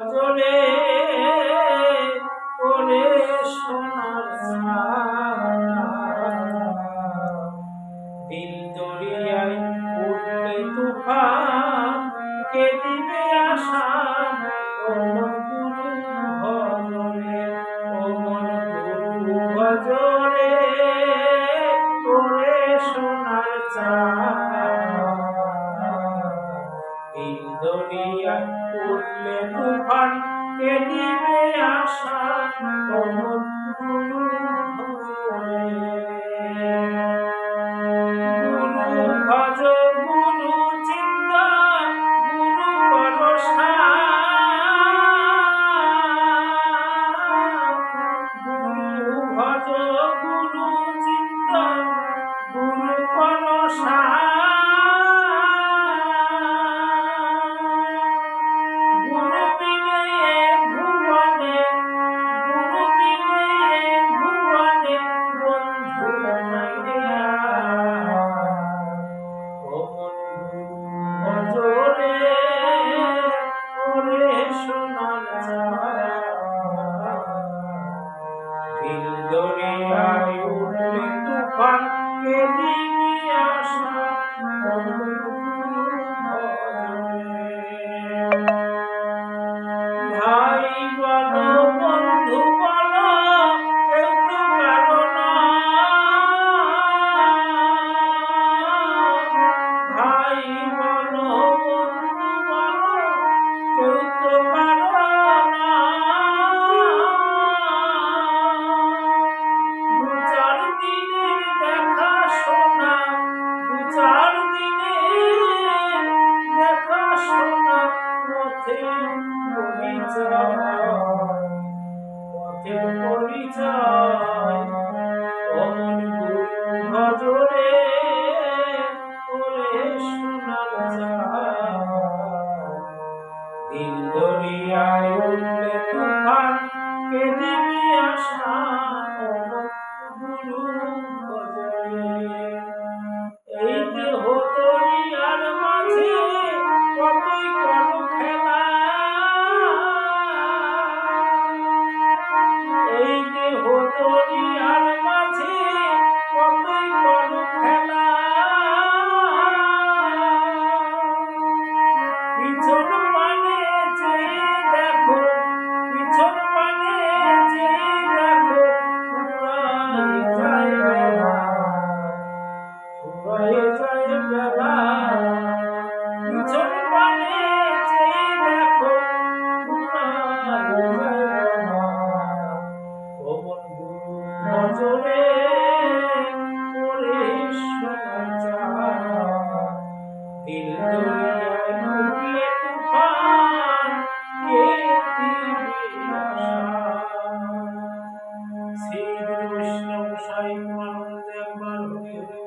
চলে ওরে সোনা দিল দরিয়ায় উঠলে তুফান কে দিবে আশা দরিয়ায় উঠলে তুফান কে দিবে আশা língua não পরিচয় অমন ভজরে ওরে শোনার দিন দরিয়ায় উঠলে So মুসলমান হয়ে